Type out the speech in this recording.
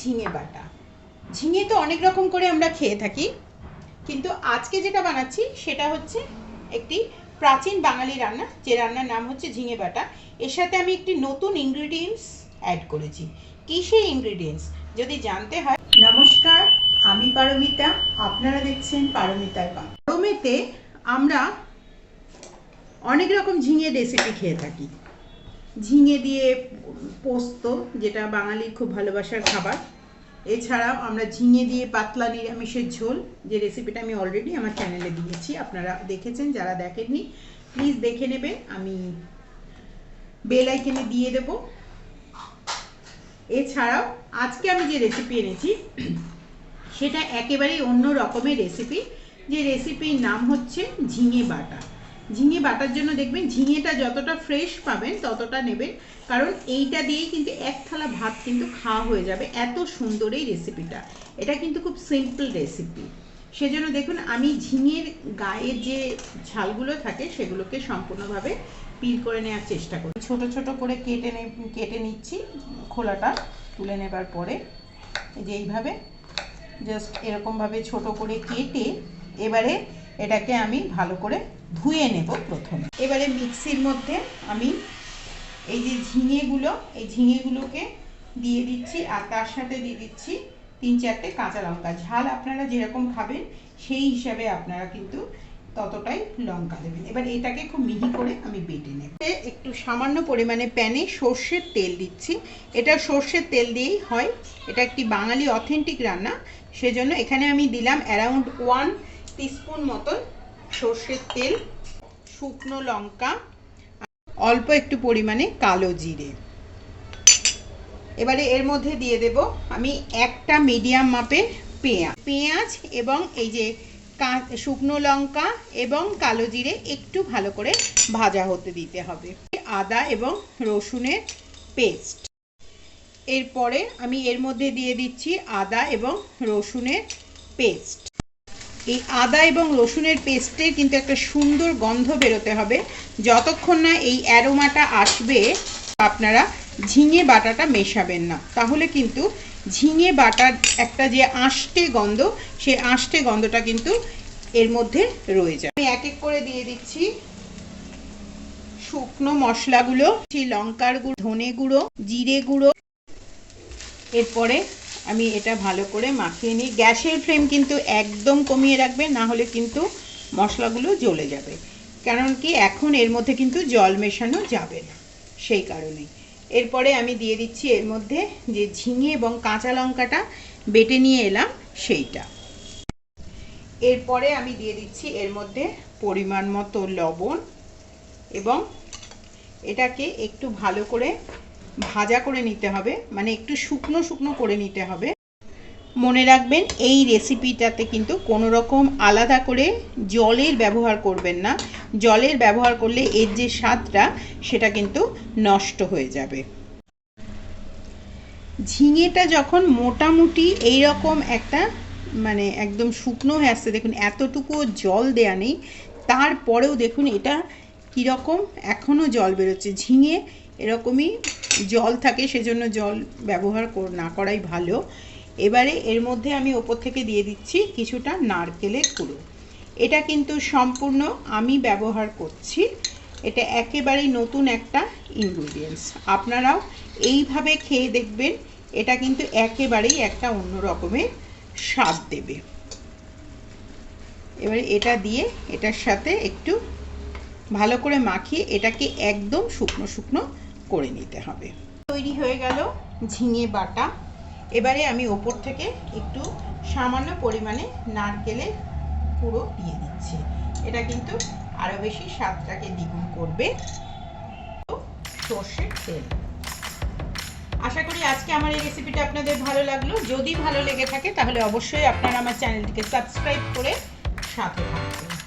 ঝিঙে বাটা। ঝিঙে তো অনেক রকম করে আমরা খেয়ে থাকি, কিন্তু আজকে যেটা বানাচ্ছি সেটা হচ্ছে একটি প্রাচীন বাঙালি রান্না, যে রান্নার নাম হচ্ছে ঝিঙে বাটা। এর সাথে আমি একটি নতুন ইনগ্রিডিয়েন্টস অ্যাড করেছি। কী সেই ইনগ্রিডিয়েন্টস যদি জানতে হয়। নমস্কার, আমি পারমিতা। আপনারা দেখছেন পারমিতার গরমেতে আমরা অনেক রকম ঝিঙে রেসিপি খেয়ে থাকি। ঝিঙে দিয়ে পোস্ত, যেটা বাঙালির খুব ভালোবাসার খাবার। এছাড়াও আমরা ঝিঙে দিয়ে পাতলা নিরামিষের ঝোল, যে রেসিপিটা আমি অলরেডি আমার চ্যানেলে দিয়েছি, আপনারা দেখেছেন, যারা দেখেননি প্লিজ দেখে নেবেন। আমি বেল আইকনে দিয়ে দেব। এছাড়াও আজকে আমি যে রেসিপি এনেছি, সেটা একেবারেই অন্য রকমের রেসিপি যে রেসিপির নাম হচ্ছে ঝিঙে বাটা। ঝিঙে বাটার জন্য দেখবেন ঝিঙেটা যতটা ফ্রেশ পাবেন ততটা নেবেন। কারণ এইটা দিয়েই কিন্তু এক থালা ভাত কিন্তু খাওয়া হয়ে যাবে এত সুন্দর এই রেসিপিটা এটা কিন্তু খুব সিম্পল রেসিপি সেজন্য দেখুন, আমি ঝিঙের গায়ে যে ছালগুলো থাকে সেগুলোকে সম্পূর্ণভাবে পিল করে নেওয়ার চেষ্টা করি ছোট ছোট করে কেটে কেটে নিচ্ছি খোলাটা তুলে নেবার পরে। যে এইভাবে জাস্ট এরকমভাবে ছোট করে কেটে এবারে এটাকে আমি ভালো করে ধুয়ে নেব প্রথমে। এবারে মিক্সির মধ্যে আমি এই যে ঝিঙেগুলো, এই ঝিঙেগুলোকে দিয়ে দিচ্ছি আর তার সাথে দিয়ে দিচ্ছি তিন চারটে কাঁচা লঙ্কা। ঝাল আপনারা যেরকম খাবেন, সেই হিসাবে আপনারা কিন্তু ততটাই লঙ্কা দেবেন। এবার এটাকে খুব মিহি করে আমি বেটে নেব। একটু সামান্য পরিমাণে প্যানে সর্ষের তেল দিচ্ছি। এটা সর্ষের তেল দিয়েই হয়। এটা একটি বাঙালি অথেন্টিক রান্না। সেজন্য এখানে আমি দিলাম অ্যারাউন্ড ওয়ান টিস্পুন মতন সর্ষের তেল, শুকনো লঙ্কা, অল্প একটু পরিমাণে কালো জিরে। এবারে এর মধ্যে দিয়ে দেব আমি একটা মিডিয়াম মাপের পেঁয়াজ। পেঁয়াজ এবং এই যে শুকনো লঙ্কা এবং কালো জিরে একটু ভালো করে ভাজা হতে দিতে হবে। আদা এবং রসুনের পেস্ট। এরপরে আমি এর মধ্যে দিয়ে দিচ্ছি আদা এবং রসুনের পেস্ট। এই আদা এবং রসুনের পেস্টের কিন্তু একটা সুন্দর গন্ধ বেরোতে হবে। যতক্ষণ না এই অ্যারোমাটা আসবে, আপনারা ঝিঙে বাটাটা মেশাবেন না। তাহলে কিন্তু ঝিঙে বাটার একটা যে আষ্টে গন্ধ, সেই আষ্টে গন্ধটা কিন্তু এর মধ্যে রয়ে যায়। আমি এক এক করে দিয়ে দিচ্ছি। শুকনো মশলাগুলো, লঙ্কার গুঁড়ো, ধনে গুঁড়ো, জিরে গুঁড়ো। এরপরে আমি এটা ভালো করে মাখিয়ে নিই। গ্যাসের ফ্লেম কিন্তু একদম কমিয়ে রাখবেন না হলে কিন্তু মশলাগুলো জ্বলে যাবে। কারণ কি, এখন এর মধ্যে কিন্তু জল মেশানো যাবে না, সেই কারণেই। এরপরে আমি দিয়ে দিচ্ছি এর মধ্যে যে ঝিঙে এবং কাঁচা লঙ্কাটা বেটে নিয়ে এলাম, সেইটা। এরপরে আমি দিয়ে দিচ্ছি এর মধ্যে পরিমাণ মতো লবণ এবং এটাকে একটু ভালো করে ভাজা করে নিতে হবে মানে একটু শুকনো শুকনো করে নিতে হবে। মনে রাখবেন, এই রেসিপিটাতে কিন্তু কোনো রকম আলাদা করে জলের ব্যবহার করবেন না। জলের ব্যবহার করলে এর যে স্বাদটা, সেটা কিন্তু নষ্ট হয়ে যাবে। ঝিঙেটা যখন মোটামুটি এই রকম একটা মানে একদম শুকনো হয়ে আসছে, দেখুন এতটুকু জল দেয়া নেই, তারপরেও দেখুন এটা কীরকম এখনও জল বেরোচ্ছে। ঝিঙে এরকমই জল থাকে, সেজন্য জল ব্যবহার না করাই ভালো। এবারে এর মধ্যে আমি ওপর থেকে দিয়ে দিচ্ছি কিছুটা নারকেলের কুড়ো এটা কিন্তু সম্পূর্ণ আমি ব্যবহার করছি। এটা একেবারেই নতুন একটা ইনগ্রিডিয়েন্টস আপনারাও এইভাবে খেয়ে দেখবেন, এটা কিন্তু একেবারেই একটা অন্য রকমের স্বাদ দেবে। এবারে এটা দিয়ে এটার সাথে একটু ভালো করে মাখিয়ে এটাকে একদম শুকনো শুকনো করে নিতে হবে। তৈরি হয়ে গেল ঝিঙে বাটা। এবারে আমি ওপর থেকে একটু সামান্য পরিমাণে নারকেলের পুরো দিয়ে দিচ্ছি। এটা কিন্তু আরও বেশি স্বাদটাকে দ্বিগুণ করবে। সর্ষের তেল। আশা করি আজকে আমার এই রেসিপিটা আপনাদের ভালো লাগল। যদি ভালো লেগে থাকে তাহলে অবশ্যই আপনারা আমার চ্যানেলটিকে সাবস্ক্রাইব করে সাথে থাকবেন